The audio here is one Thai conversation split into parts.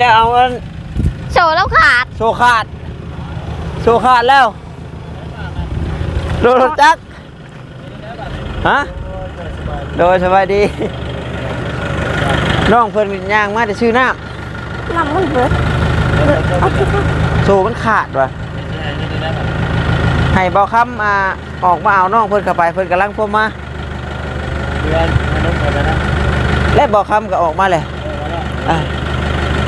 แล้วเอาอันโชว์แล้วขาดโชว์ขาดโชว์ขาดแล้วโดนรถจักรฮะโดยสบายดีน้องเพิ่นย่างมาจะชื่อน้น้ำมันเบิดเอาสิค่ะำโชว์มันขาดว่ะให้เบาคำมาออกมาเอาน้องเพิ่นเข้าไปเพิ่นกำลังพมมา เดือนมนุษย์หมดแล้วนะและเบาคำก็ออกมาเลยอ่า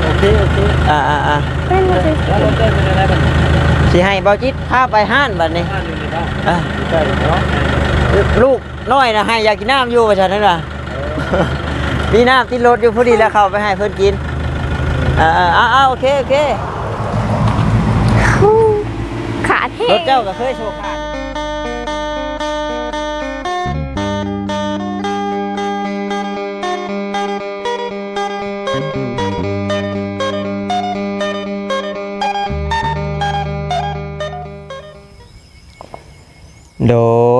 โอเคโอเคอ่าอ่าอ่าเป็นมาสิแล้วรถเต้นเป็นอะไรบ้างสิให้เบาจิตพาไปห้านบัดนี้บ้านอยู่ในบ้านอ่าอยู่ใกล้เนาะลูกน้อยนะให้อยากกินน้ำอยู่ประชันนั่นน่ะมีน้ำที่รถอยู่พอดีแล้วเข้าไปให้เพื่อนกินอ่าอ่าอ่าอ่าโอเคโอเคขาดแห้รงถเจ้าก็เคยโชว์ขาด โด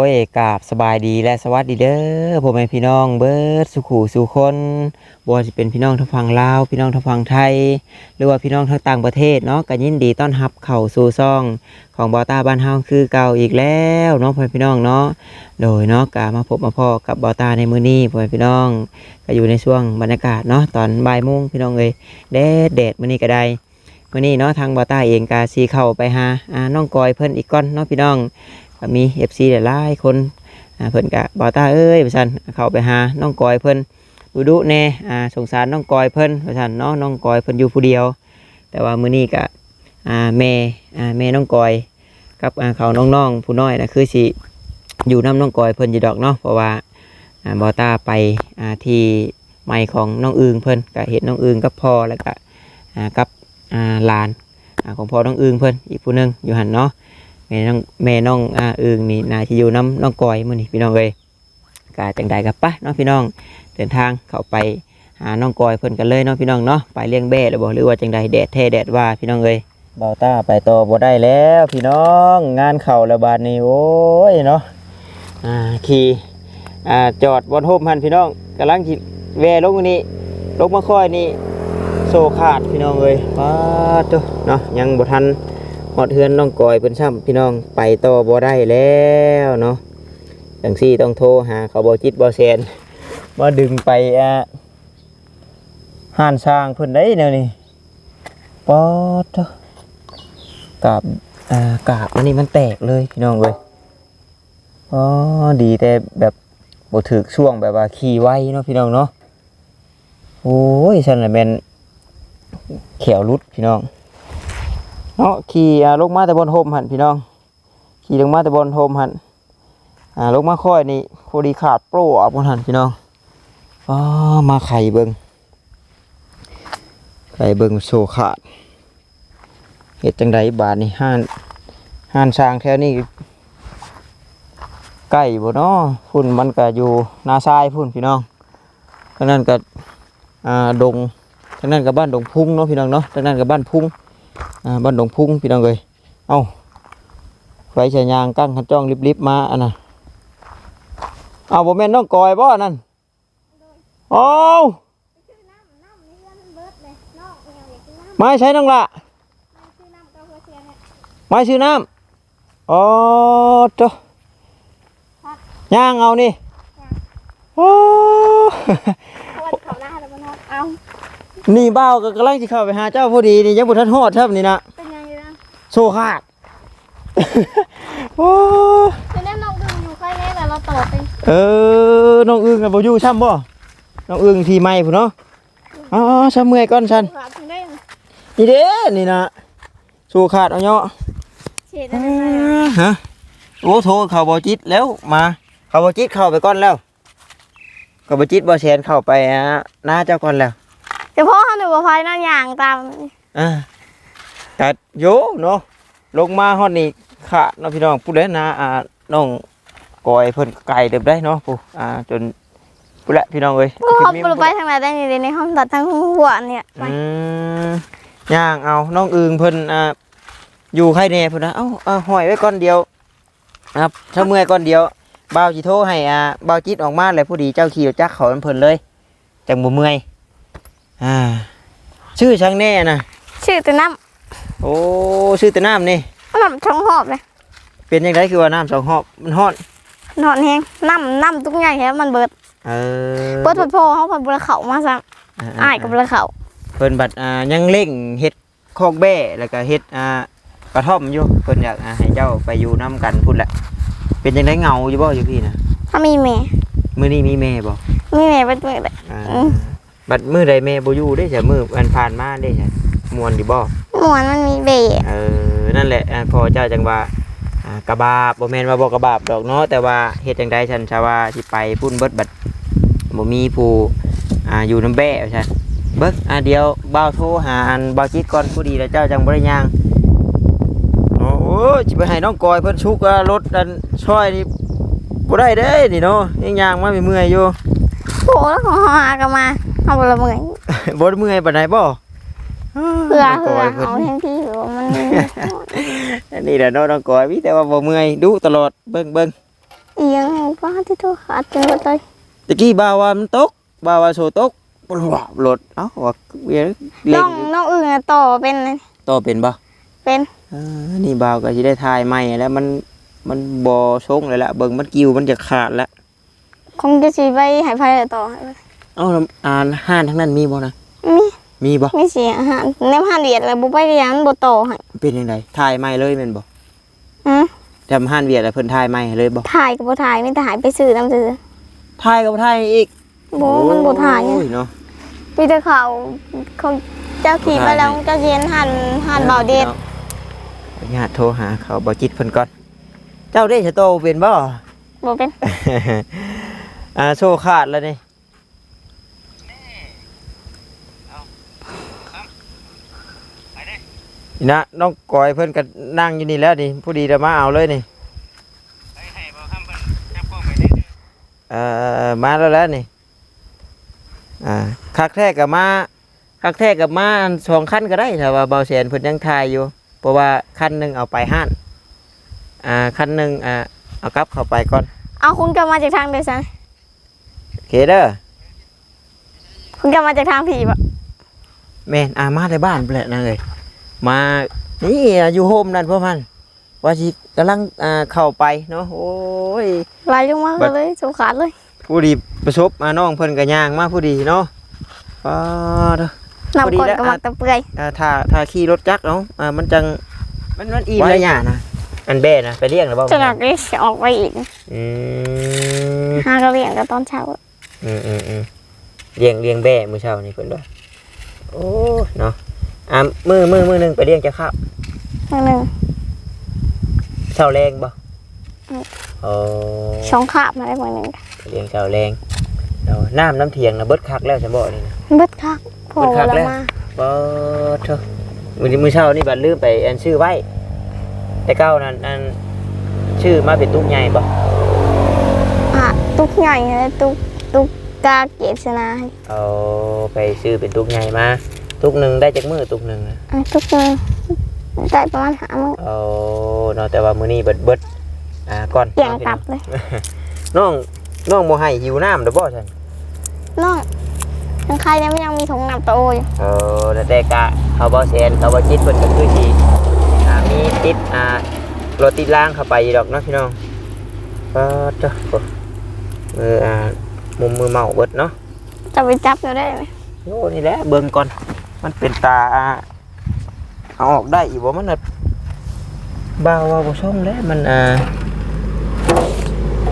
ยกาบสบายดีและสวัสดีเด้อพ่อแม่พี่น้องเบิร์ดสุขูสุคนบ่ว่าจะเป็นพี่น้องทางฝั่งลาวพี่น้องทางฝั่งไทย หรือว่าพี่น้องทางต่างประเทศเนาะก็ยินดีต้อนรับเข้าสู่ซ่อง ของบอต้าบ้านเฮาคือเก่าอีกแล้วเนาะพ่อพี่น้องเนาะโดยเนาะกามาพบมาพอกับบอต้าในมื้อนี้พ่อพี่น้องก็อยู่ในช่วงบรรยากาศเนาะตอนบ่ายโมงพี่น้องเอ้ยแดดแดดมื้อนี้ก็ได้มื้อนี้เนาะทางบอต้าเองก็สิเข้าไปหาน้องกอยเพิ่นอีกก่อนเนาะพี่น้อง ก็มี FC หลายๆคนเพิ่นก็บอต้าเอ้ยว่าซั่นเข้าไปหาน้องกอยเพิ่นดูดุแน่อ่าสงสารน้องกอยเพิ่นพราะฉะนั้นเนาะน้องกอยเพิ่นอยู่ผู้เดียว แต่ว่ามื้อนี้ก็อ่าแม่อ่าแม่น้องกอยกับอ่าเขาน้องๆผู้น้อยนะคือสิอยู่น้ำน้องกอยเพิ่นอยู่ดอกเนาะเพราะว่าอ่าบอตาไปอ่าที่ไม้ของน้องอึงเพิ่นก็เห็นน้องอึงกับพ่อแล้วก็อ่ากับอ่าหลานของพ่อน้องอึงเพิ่นอีกผู้นึงอยู่หันเนาะ แม่น้องแม่น้องอ่าอึงนี่นาจะอยู่น้ำน้องกอยมื้อนี้พี่น้องเอ้ยก็จังใดกับปะเนาะพี่น้องเดินทางเข้าไปหาน้องกอยเพิ่นกันเลยเนาะพี่น้องเนาะไปเลี้ยงแบ่หรือบ่หรือว่าจังใดแดดแท้แดดว่าพี่น้องเอ้ยเบาต้าไปต่อบ่ได้แล้วพี่น้องงานเข้าแล้วบาดนี้โอ้ยเนาะอ่าขี่อ่าจอดบนโฮมหันพี่น้องกำลังสิแวลงนี้ลงมาค่อยนี่โซขาดพี่น้องเอ้ยป้าตัวเนาะยังบ่ทัน หอดเฮือนน้องกอยเพิ่นซ้ำพี่น้องไปต่อบ่ได้แล้วเนาะจังซี่ต้องโทรหาเขาบ่จิตบ่แซนมาดึงไปอะห่านช้างเพิ่นได้แนวนี้ปอดกาบอ่ากาบอันนี้มันแตกเลยพี่น้องเว้ยอ๋อดีแต่แบบบ่ถึกช่วงแบบว่าขี่ไวเนาะพี่น้องเนาะโอ้ยฉันน่ะแม่นเขียวรุดพี่น้อง เนาะขี่ลงมาแต่บนโฮมหันพี่น้อง ขี่ลงมาแต่บนโฮมหันอ่าลงมาค่อยนี่พอดีขาดโปรออกบนหันพี่น้องอ๋อมาไข่เบิงไข่เบิงโซขาดเห็ดจังไดบาทนี่ห้านห้านช้างแถวนี้ใกล้บ่เนาะพุ่นมันก็อยู่นาซายพุ่นพี่น้องทางนั้นก็อ่าดงทางนั้นก็บ้านดงพุ่งเนาะพี่น้องเนาะทางนั้นก็บ้านพุ่ง อ่าบ้านดงพุ่งพี่น้องเลยเอ้าไฟฉายยางกั้งขันจ้องริบๆมาอันน่ะเอาบ่แม่นน้องกอยบ่นั่นโอ้วไม่ใช้น้องละไม่ชื่อน้ำอ๋อจ้ะย่างเอานี่โอ้ วันเขาหน้าแล้วมันเอา นี่บ้าวก็กำลังจะเข้าไปหาเจ้าพอดีนี่ยังบุทันฮอดครับนี่นะเป็นยังไงนะโซขาดโอ้เป็นแน่น้องดึงอยู่ค่อยแน่แต่เราต่อไปเออน้องอึ้งกับบ่อยู่ช่ำบ่น้องอึ้งทีไม่พุ่นเนาะอ๋อช่ำเมื่อยก่อนชันขาดถึงได้ยังนี่เด้นี่นะโซขาดเอาเนาะเฉดอะไรนะฮะโอ้โทรเขาบอจิตแล้วมา เขาบอจิตเข้าไปก่อนแล้วเขาบอจิตบอแชนเข้าไปอะหน้าเจ้าก่อนแล้ว เฉพาะเขาหนูว่าพายหน้าอย่างตามอ่าตัดโยเนาะลงมาฮอดนี่ขาดเนาะพี่น้องพูดแล้วนะอ่าน้องกอยเพิ่นไก่เด็บได้เนาะผู้อ่าจนพูดแล้วพี่น้องเอ้ยก็เขาปลุกไปทางไหนได้ในในห้องตัดทั้งหัวเนี่ยไปอืมย่างเอาน้องอึงเพิ่นอ่าอยู่ใครแน่พุ่นนะเอ้าเอาห้อยไว้ก่อนเดียวครับถ้าเมื่อยก่อนเดียวบ่าวจิโทรให้อ่าบ่าวจิตออกมาเลยผู้ดีเจ้าขี่รถจักรเขาเพิ่นเลยจังบ่เมื่อย อ่าชื่อช่างแน่นะชื่อแต่น้โอ้ชื่อแต่น้ำนี่ำน้ำช่องหอบเลยเป็นยังไงคือว่าน้ำสองหอบมันฮ้อนนอนแห้งน้ำน้ำทุกอย่างแค่มันเบิดเออเบิดพอพอเขาผัดบุรเขามาซะอ้ายกับบุรเขาเพิ่นบัดอ่ายังเร่งเฮ็ดคอกแบ้แล้วก็เฮ็ดอ่ากระท่อมอยู่เพิ่นอยากอ่าให้เจ้าไปอยู่นํกันพุ่นแหละ เป็นจังไดเหงาอยู่บ่อยู่พี่นะถ้ามีแม่มื้อนี้มีแม่บ่มีแม่เป็นมือเลย อ่าอืม บัดมื้อใดแม่บ่อยู่เด้จ้ะมื้ออันผ่านมาเด้จ้ะม่วนอยู่บ่หมวนมันมีเบะเออนั่นแหละอ่าพอเจ้าจังว่าอ่ากระบาบบ่แม่นว่าบ่กระบาบดอกเนาะแต่ว่าเฮ็ดจังไดฉันชาว่าสิไปพุ่นเบิดบัดบ่มีผู้อ่าอยู่น้ำแบ้ว่าซั่นเบิกอ่าเดี๋ยวบ่าวโทรหาอันบ่าวจิตก่อนผู้ดีแล้วเจ้าจังบ่ได้ย่างโอ้โหสิไปให้น้องกอยเพิ่นชุกอ่ารถอันช่อยนี่บ่ได้เด้นี่เนาะยังย่างมาเมื่อยๆอยู่โหแล้วของหากันมา เอาบุรเมื่อยบ่ได้เมื่อยปานใดบ่เพื่อน้งเพื่กอยพิ่นเอาแห้งที่หรือว่ามันอันนี้แหละเนาะน้องกอยมีแต่ว่าบ่เมื่อยดูตลอดเบิ่งเบิ่งเอียงว่าที่ตัวขาดจนหมดเลยตะกี้บ่าวว่ามันตกบ่าวว่าโซตกปลวบรถเอ้าว่าเวียนเล่น้องนน้องอื่นอะต่อเป็นเลยต่อเป็นบ่เป็นเออนี่บ่าวก็สิได้ทายใหม่แล้วมันมันบ่ชงเลยละเบิ่งมันกิ้วมันจะขาดแล้วคงจะสีไปใหายไฟต่อให้ไป เอ้าแล้วอ่านห้านทั้งนั้นมีบ่นะมีมีบ่ไม่เสียอาหารในห้าเหรียญเลยบุไปเรียนบุโตอให้เป็นจังไดทายใหม่เลยแม่นบ่อืมจำห้านเวียดแล้วเพิ่นทายใหม่ให้เลยบ่ถ่ายกับบุถ่ายไม่ถ่ายไปซื้อน้ำซื้อทายก็บ่ทายอีกโบมันบุถ่ายไงโอ้เนาะมีแต่เขาเขาเจ้าขี่ไปแล้วเจ้าเย็นหันหันเบาเด็ดญาติโทรหาเขาบ่จิตเพิ่นก่อน เจ้าได้สโตเป็นบ่บุเป็นอ่าโซ่ขาดแล้วนี่ นี่นะน้องกอยเพิ่นก็นั่งอยู่นี่แล้วนี่ผู้ดีจะมาเอาเลยนี่เอ่อมาแล้วแล้วนี่อ่าคักแท้กับมาคักแท้กับมาสองคันก็ได้แต่ว่าเบาแสนเพิ่นยังทายอยู่ เพราะว่าคันหนึ่งเอาไปห้านอ่าคันหนึ่งอ่าเอากลับเข้าไปก่อน เอาคุณกลับมาจากทางเดียวกันโอเคเด้อคุณกลับมาจากทางผีปะแม่นอามาในบ้านแหละนะเลย มานี่อะอยู่โฮมนั่นพ่อมันว่าสิกำลังอ่าเข้าไปเนาะโอ้ยลายลงมาบัดเลยสงขาดเลย ผู้ดีประสบมาน้องเพิ่นก็ย่างมาผู้ดีเนาะป้าเด้อพอดีนำกดแล้วกระมักตะเปื่อยอ่าถ้าถ้าขี่รถจักรเนาะอ่ามันจังมันมันอิ่มแล้วย่านะอันแบ่นะไปเลี้ยงหรือเปล่าจะหนักได้ออกไปอีกอืมหากระเรียงกับตอนเช้าอืมอืมอืมเลี้ยงเลี้ยงแบ่มื้อเช้านี่เพิ่นว่าโอ้เนาะ อ่ามือมือมือหนึงไปเลี้ยงจะข้าวอันหนึ่งเช้าแรงบ่อืมโอ้ช่องขาบมาได้มือหนึ่งเลี้ยงเช้าแรงเอาน้ำน้ำเทียงนะเบิดคักแล้วฉันบอกนี่นะเบิดคักโผล่เบิดคักแล้วแล้วมาบ่เถอะมื้อนี้มื้อเช้านี่บัดลืมไปอันชื่อไว้ แต่เก้านั้นอันชื่อมาเป็นตุ๊กใหญ่บ่อะตุกใหญ่เลยตุกตุกกาเกศนาเอาไปซื้อเป็นตุ๊กใหญ่มา ตุ๊กหนึ่งได้จากมือตุ๊กหนึ่งนะอะตุกหนึงได้ประมาณหาโมงเอาเนาะแต่ว่ามื้อนี้เบิดเบิดอ่าก่อนเกี่ยงกลับเลยน้องน้องบ่ให้หิวน้ำเด้อบ่ฉันน้องยังใครเนี่ยไม่ยังมีถุงน้ำโตอยู่เออแล้วแต่กะเขาบ่แซนเขาบ่จิตเพิ่นก็คือสิอ่ามีติดอ่ารถติดล่างเข้าไปอยู่ดอกเนาะพี่น้องก็จ้ะโอ้มืออ่ามุมมือเมาเบิดเนาะจะไปจับอยู่ได้ไหม โอ้นี่แหละเบิ่งก่อน มันเป็นตาอ่าเอาออกได้อีกบ่มันน่ะบ่าวว่าบ่ช่องแล้วมันอ่า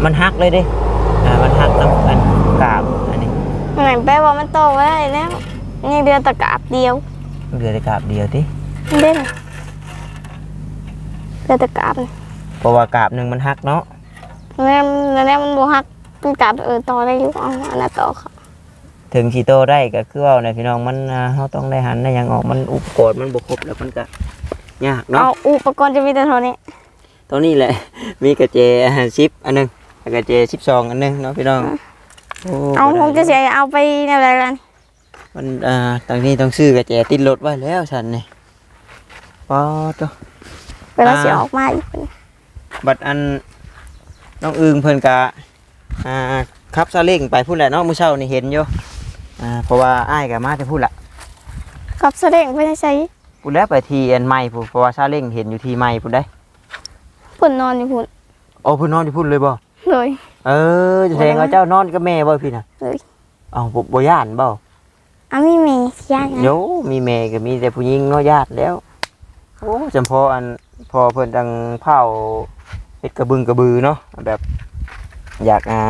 มันหักเลยเด้อ่ามันหักน้ำอันกาบอันนี้ไหนแปลว่ามันโตไว้ได้แล้วนี่เดือนตะกราบเดียวเหลือแต่กาบเดียวติเด่นเดือนตะกราบนี่เพราะว่ากาบหนึงมันหักเนาะแล้วแล้วมันบวหักมันกราบเออต่อได้อยู่เอาอันนั้นต่อค่ะ ถึงสิโตได้ก็คือว่านะพี่น้องมันอ่าเฮาต้องได้หันได้หยังออกมันอุปกรณ์มันบ่ครบแล้วมันก็ยากเนาะเอาอุปกรณ์จะมีแต่เท่านี้ตัวนี้แหละ มีกระเจชิปอันหนึงแล้วกระเจชิปซองอันหนึงเนาะพี่น้องโเอาบ่ได้ผมจะเสียเอาไปในอะไรกันมันอ่าตรงนี้ต้องซื้อกระเจติดรถไว้แล้วฉันนี่ป๊อดเนาะเวลาอ่าเสียออกมาอีกบัดอันน้องอึงเพิ่นกะอ่าขับซาเล้งไปพูดแหละเนาะมื้อเช้านี่เห็นอยู่ อ่าเพราะว่าอ้ายก็มาแต่พูดละกับแสดงไปใช้พุ่นแล้วไปทีอันใหม่พุ่นเพราะว่าซาเล้งเห็นอยู่ที่ใหม่พุ่นได้พุ่นนอนอยู่พุ่นโอ้พุ่นนอนอยู่พุ่นเลยบ่เลย เออจะแสดงว่าเจ้านอนกับแม่บ่พี่น่ะเลยเอ้าบ่บ่ย่านบ่อามีเมย์ย่างโยมีแม่ก็มีแต่ผู้หญิงเนาะญาติแล้วโอ้จำพออันพอเพิ่นดังเผาเฮ็ดกระบึงกระบือเนาะแบบ อยากอ่า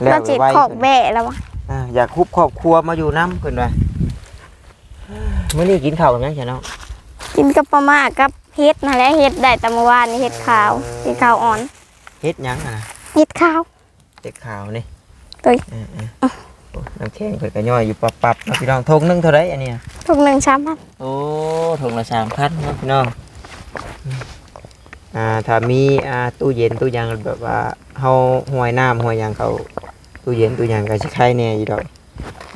เราจิตไว้ขอกแบะแล้ววะ อ่าอยากคุบครอบครัวมาอยู่น้ำเพิ่นว่ามื้อนี้กินข้าวกันยังใช่เนาะกินกับปลาม่ากับเฮ็ดนั่นแหละเฮ็ดได้แต่เมื่อวานนี่เฮ็ดขาวเฮ็ดขาวอ่อนเฮ็ดหยังอะนะเฮ็ดขาว เฮ็ดข้าวนี่เอ้ยเออๆโอ้น้ำแข็งเพิ่นก็ย่อยอยู่ปับๆเนาะพี่น้องทงหนึงเท่าไรอันเนี้ยทุกหนึ่งสามพันโอ้ถุงละสามพันเนาะพี่น้องอ่าถ้ามีอ่าตู้เย็นตู้หยางแบบว่าเฮาห่วยน้ำห่วยหยางเขา ตู้เย็นตู้หยางก็สิไข่แน่อยู่ดอก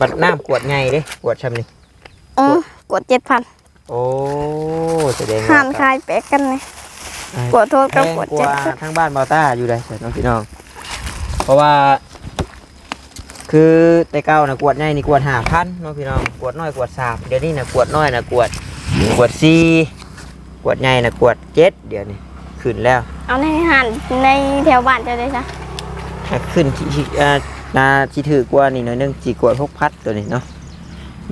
บัดน้ำขวดใหญ่เด้ขวดชำนี่อือกดเจ็ดพันโอ้แสดงหัว่านคายแปะกันเลยอ่ากดโทษแพกับงกดกเจ็ดว่าพันทั้งบ้านบาต้าอยู่ได้น้องพี่น้อง เพราะว่า คือแต่เก้านะกวดใหญ่นี่กวดห้าพันน้องพี่น้องกวดน้อยกวดสามเดี๋ยวนี้นะกวดน้อยนะกวดกวดสี่กวดใหญ่นะกวดเจ็ดเดี๋ยวนี้ขึ้นแล้ว เอาในหันในแถวบ้านจะได้จ้ะถ้าขึ้นที่ ที่อ่านาที่ถือกว่านี่หน่อยหนึงจีกวดพกพัดตัวนี้เนาะ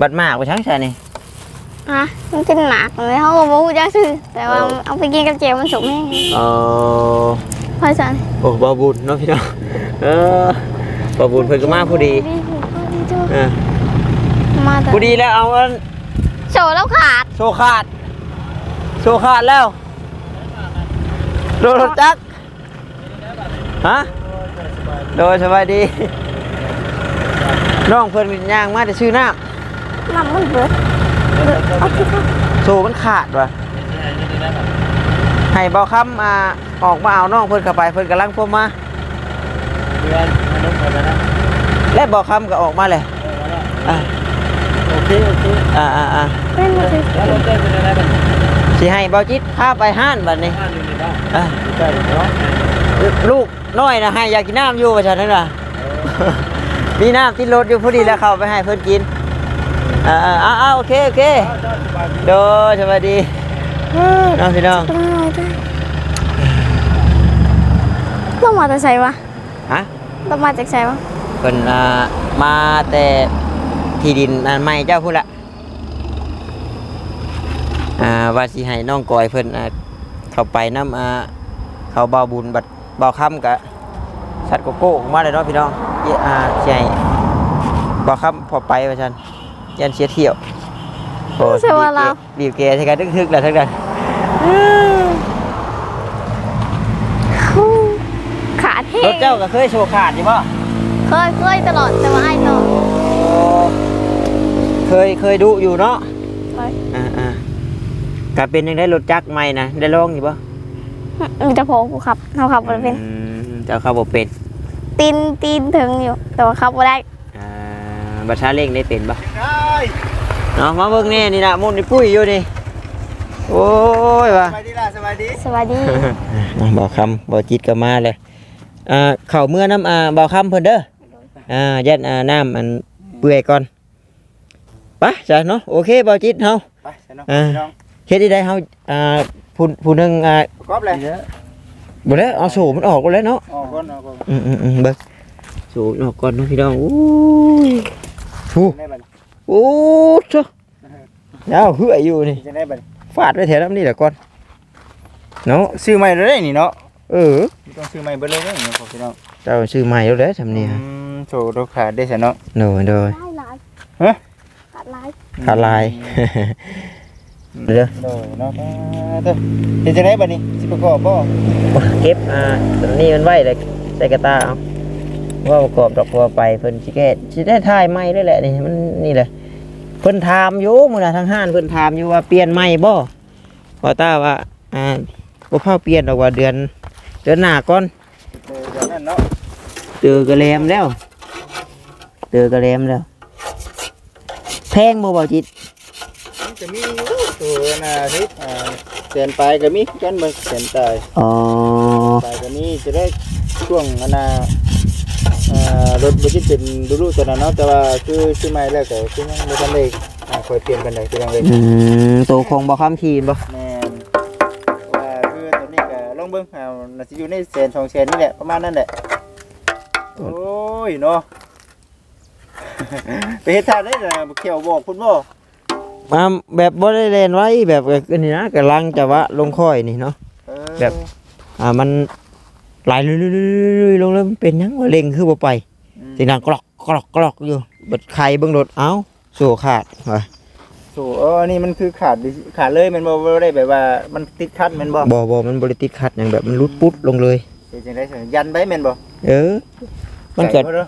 บัดมากไปทั้งใช่นี่ อะมันเป็นหมากเลยเขาบอกว่าจะซื้อแต่ว่าเอาไปกินกับเจลมันสุกแห้งเออพอสันโอ้บาบุญเนาะพี่น้องเออบาบุญเพิ่นก็มาพอดีเออมาแต่พอดีแล้วเอาอันโชว์แล้วขาดโซขาดโซขาดแล้วโดนรถจักรฮะโดยสบายดี น้องเพิ่นย่างมาแต่ชื่อน้น้ำมันเบิดเอาที่ข้างำโซมันขาดว่ะให้เบาคำอ่าออกมาเอาน้องเพิ่นเข้าไปเพิ่นกำลังพวมาเดือนมนุษย์คนนั้นและเบาคำก็ออกมาเลยอ่าโอเคโอเคอ่าอ่าอ่าเป็นมาสิแล้วรถเต้นเป็นอะไรบ้างสิให้เบาจิตพาไปห้านบัดนี้บ้านอยู่ในบ้านอ่าใช่เนาะลูกน้อยนะให้อยากกินน้ำอยู่ประชันนั่นน่ะ มีน้ำที่รถอยู่พอดีแล้วเข้าไปให้เพื่อนกินอ่าอ่าอ่าโอเคโอเคโดยสวัสดีน้องพี่น้องต้องมาแต่ใส่วะฮะต้องมาจากใส่วะเพิ่นอ่ามาแต่ที่ดินอันใหม่เจ้าพูดละอ่าว่าสิให้น้องกอยเพิ่นอ่าเข้าไปน้ำอ่าเขาเบาบุญบัดเบาค่ำกะ สัตว์โกโก้ออกมาเลยเนาะพี่น้องเยอ่าสิให้เบาค่ำพอไปว่าฉันยันเสียเที่ยวโอ้ใช่ว่าเราบีบเกใช่กันทึกๆแหละทั้งนั้นขาดแห้รงถเจ้าก็เคยโชว์ขาดอยู่ป่ะเคยเคยตลอดแต่ว่าไอ้โตเคยเคยดูอยู่เนาะเคยอ่าอ่าก็เป็นยังได้รถจักรใหม่นะได้ลองอยู่ป่ะมีแต่โผล่กูขับเขาขับบ่ได้เป็นอืม เจ้าเข้าบ่เป็นตีนตีนถึงอยู่ แต่ว่าขับบ่ได้อ่าบัตรชาเล่งได้เป็นป่ะได้เนาะมาเบิ่งแน่นี่นะมุ่นนี่ปุ้ยอยู่นี่โอ้ยว่ะสบายดีล่ะสบายดีสวัสดีอะบ่าวคำบ่าวจิตก็มาเลยอ่าเข้าเมื่อน้ำอ่าบ่าวคำเพิ่นเด้ออ่ายัดอ่าน้ำอันเปื่อยก่อนไปจ้ะเนาะโอเคบ่าวจิตเฮา ไปใช่เนาะอ่าน้องเฮ็ดได้เฮาอ่าผู้ผู้หนึงอ่า ประกอบเลยเยอะ บ่แล้วเอาโสมันออกก่อนแล้วเนาะออกก่อนออกก่อนอืมอืมอืมเบิ่งโสมันออกก่อนเนาะพี่น้องอู้ยหูได้บัดโอ้โชยาวเหือยอยู่นี่จะได้บัดฟาดไว้แถวน้ำนี่แหละก่อนเนาะซื้อใหม่เลยนี่เนาะเออต้องซื้อใหม่เบิดเลยเนาะพี่น้องเจ้าซื้อใหม่แล้วเด้อทำนี่ฮะอืมโถรถขาดได้ซะเนาะโดยโดยหลายหลายฮะขาดหลาย ขาลาย เด้อโดยเนาะเด้อเฮ็ดจังไดบัดนี้สิประกอบบ่เก็บอ่าตัวนี้มันไว้เลยใส่กระตาเอาว่าประกอบดอกบัวไปเพิ่นสิแก้สิได้ถ่ายใหม่ด้วยแหละนี่มันนี่แหละเพิ่นถามอยู่มื้อน่ะทางห้านเพิ่นถามอยู่ว่าเปลี่ยนใหม่บ่พอตาว่าอ่าบ่พาเปลี่ยนดอกว่าเดือน เดือนหน้าก่อนเออเดี๋ยวนั้นเนาะเจอกระแลมแล้วเจอกระแลมแล้วแพงบ่บ่จิตมันจะมี อยู่ตัวน่ะสิอ่าแสนปลายก็มีกันเบิ่งแสนปลายอ๋อปลายก็มีจะได้ช่วงอันน่ะอ่ารถบ่จิตเป็นดูๆตัวนั้นเนาะแต่ว่าคือซื้อใหม่แล้วก็คือยังบ่ทันได้อ่าคอยเปลี่ยนบันไดพี่น้องเลย อืมตัวคงบ่ค้ำทีนบ่แม่นว่าคือตัวนี้ก็ลองเบิ่งเอาน่าสิอยู่ในแสนสองแสนนี่แหละประมาณนั้นแหละ โอ้ยเนาะ ไปเฮ็ดทานได้น่ะเขียวบอกคุณบ่ มาแบบบ่ได้เล่นไว้แบบอันนี้นะกำลังจะว่าลงค่อยนี่เนาะเออแบบอ่ามันไหลลุยๆๆๆลงแล้วมันเป็นหยังว่าเล็งคือบ่ไปอืมเสียงดังกรอกกรอกกรอกอยู่บัดไข่เบิ่งรถเอ้าสู่ขาดว่ะโอ้เอออันนี้มันคือขาดดิขาดเลยแมันบ่บ่ได้แบบว่ามันติดคัดแม่นบ่บ่บ่มันบ่ได้ติดขัดหยังแบบมันรุดปุ๊ดลงเลยเป็นจังได๋ยันไว้แม่นบ่เออมันเกิดใส่บ่เด้อ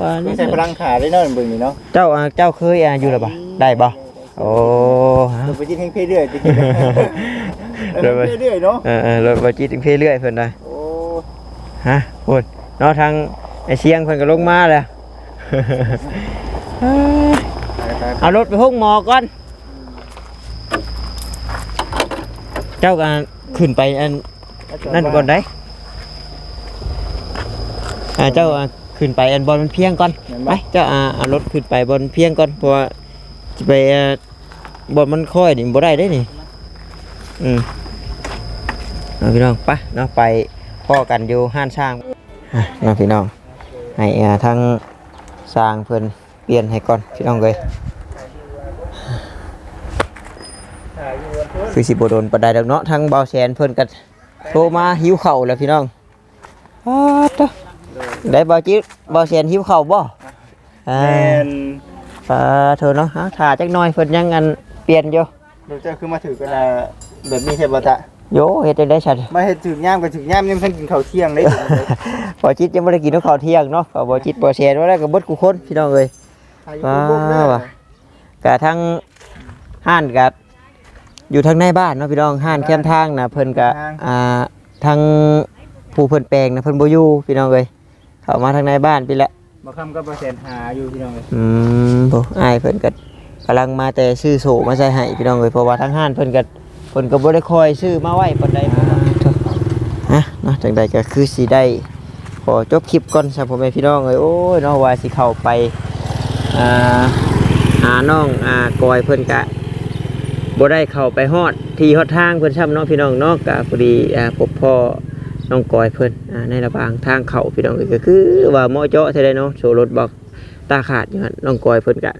ว่าไม่นี่ใช่พลังขาได้เนาะเบิ่งนี่เนาะเจ้าอ่าเจ้าเคยอ่าอยู่หรือบ่ได้บ่ โอ้ฮะเราไปจิตเฮงเพเรื่อยจิตเฮงเดี๋ยวไปเรื่อยๆเนาะเออเออรถบ่จิตเพเรื่อยเพิ่นได้โอ้ฮะพุ่นเนาะทางไอ้เชียงเพิ่นก็ลงมาแล้วไปๆเอารถไปห้องหมอก่อน เจ้าก็ขึ้นไปอันๆนั่นก่อนได้อ่าเจ้าอ่าขึ้นไปอันบอลมันเพียงก่อนเห็นไปบ่เจ้าอ่าเอารถขึ้นไปบอลเพียงก่อนเพราะว่า จะไปบอลมันค่อยนี่บ่ได้ได้นี่อืมเอาพี่น้องไปเนาะไปพ่อกันอยู่ห้านช่างอะเนาะพี่น้องให้ทั้งสร้างเพิ่อนเปลี่ยนให้ก่อนพี่น้องเลยคือสิบโดนปานใดดอกเนาะทั้งเบาแสนเพิ่อนก็โทรมาหิวเข้าแล้วพี่น้องอ้าวเด้อได้เบาจิเบาแสนหิวข้าวบ่อ่าแมน ปลาเธอเนาะฮะถ่าจักหน่อยเพิ่นยังอันเปลี่ยนอยู่เดี๋ยวเจ้าคือมาถือกันละแบบนี้ใช่บ่ตะโยเฮ็ดจังได้ชัดมาเฮ็ดถึงย่ามก็ถึงย่ามยังเพิ่นกินข้าวเที่ยงได้ บ่จิตยังบ่ได้กินข้าวเที่ยงเนาะก็บ่จิตบ่แสนว่าแล้วก็เบิดกูคนพี่น้องเอ้ยว้าวว่ะก็ทั้งห้านก็อยู่ทางในบ้านเนาะพี่น้องห้านแคมทางนะเพิ่นก็อ่าทางผู้เพิ่นแปลงนะเพิ่นบ่อยู่พี่น้องเอ้ยเข้ามาทางในบ้านพี่ละ บ่คำก็บ่แสนหาอยู่พี่น้องเอ้ยอืมโบอ้ายเพิ่นก็กำลังมาแต่ซื้อโสมาใส่ให้พี่น้องเอ้ยเพราะว่าทางห้านเพิ่นก็เพิ่นก็บ่ได้คอยซื้อมาไว้ปานใดเพิ่นว่าฮะเนาะจังใดก็คือสิได้ขอจบคลิปก่อนซะพ่อแม่พี่น้องเอ้ยโอ้ยเนาะว่าสิเข้าไปอ่าหาน้องอ่ากอยเพิ่นก็บ่ได้เข้าไปฮอดที่ฮอดทางเพิ่นซ้ำเนาะพี่น้องเนาะก็พอดีอ่าพบพ่อ น้องกอยเพิ่นอ่าในระหว่างทางเขาพี่น้องเอ้ยก็คือว่าหมาะเจาะเท่าใดเนาะโชว์รถบอกตาขาดอยู่หั่นน้องกอยเพิ่นกะ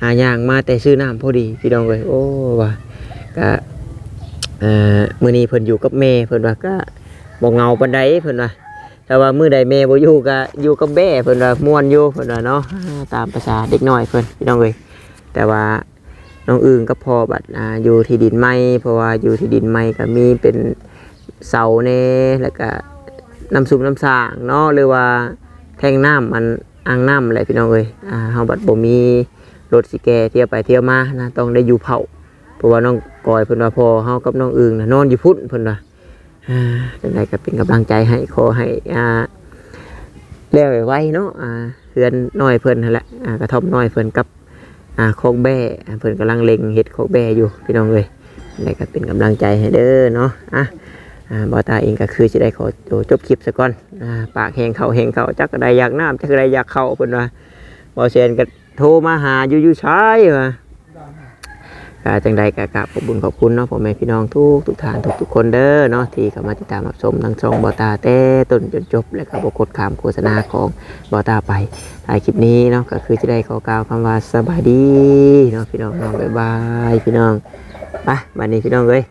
หาย่างมาแต่ซื้อน้ำพอดีพี่น้องเลยโอ้ว่ากะเอ่อมื้อนี้เพิ่นอยู่กับแม่เพิ่นว่าก็บ่เงาปานใดเพิ่นว่าแต่ว่ามื้อใดแม่บ่อยู่ก็อยู่กับแม่เพิ่นว่าม่วนอยู่เพิ่นว่าเนาะตามภาษาเด็กน้อยเพิ่นพี่น้องเอ้ยแต่ว่าน้องอึ่งก็พอบัดอ่าอยู่ที่ดินไม้เพราะว่าอยู่ที่ดินไม้ก็มีเป็น เสาแน่แล้วก็น้ำซุปน้ำสร้างเนาะหรือว่าแทงน้ำมันอ่างน้ำอะไรพี่น้องเอ้ยอ่าเฮาบัดบ่มีรถสิแกเที่ยวไปเที่ยวมานะต้องได้อยู่เผาเพราะว่าน้องกอยเพิ่นว่าพอเฮากับน้องอึงนะนอนอยู่พุ่นเพิ่นว่าอ่าจังไดก็เป็นกำลังใจให้ขอให้อ่าแล้วไว้เนาะอ่าเฮือนน้อยเพิ่นนั่นแหละอ่ากระท่อมน้อยเพิ่นกับอ่าโคกแบ่เพิ่นกำลังเล็งเฮ็ดโคกแบ่อยู่พี่น้องเอ้ยจังไดก็เป็นกำลังใจให้เด้อเนาะอะ บอตาเองก็คือจะได้ขอจบคลิปซะก่อนปากแหงเขาแหงเขาจักกระไดอยากน้ำจักกระไดอยากเขาเพิ่นว่าบอเซนก็โทรมาหาอยู่อยู่ใช้ว่าก็จังใดก็กราบขอบคุญขอบคุณเนาะพ่อแม่พี่น้องทุกทุกทานทุกทุกคนเด้อเนาะที่เข้ามาติดตามรับชมทั้งช่องบอตาแต่ต้นจนจบ แล้วก็บกดขามโฆษณาของบอตาไปท้ายคลิปนี้เนาะก็คือจะได้ขอกล่าวคำว่าสบายดีเนาะพี่น้องบ๊ายบายพี่น้องไปบัดนี้พี่น้องเอ้ย